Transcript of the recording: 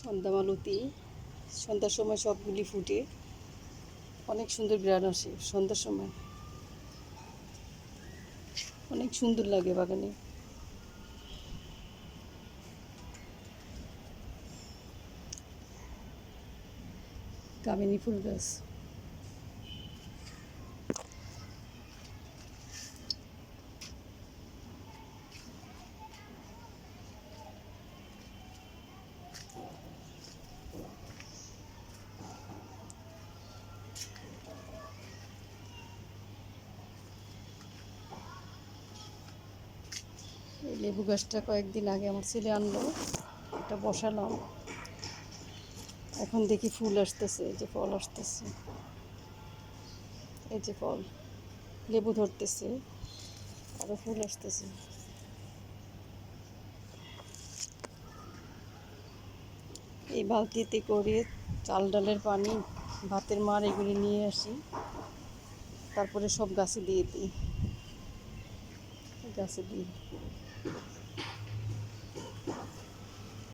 সন্ধ্যা মালতি, সন্ধ্যার সময় সবগুলি ফুটে। অনেক সুন্দর গ্রান আসে সন্ধ্যার সময়। অনেক সুন্দর লাগে বাগানে। কামিনী ফুল গাছ। এই লেবু গাছটা কয়েকদিন আগে আমার ছেলে আনলো, এটা বসালাম। এখন দেখি ফুল আসতেছে, এই যে ফল আসতেছে। এই যে ফল, লেবু ধরতেছে আরও ফুল আসতেছে। এই বালতিতে করে চাল ডালের পানি, ভাতের মার এগুলি নিয়ে আসি, তারপরে সব গাছে দিয়ে দিই। গাছে দিই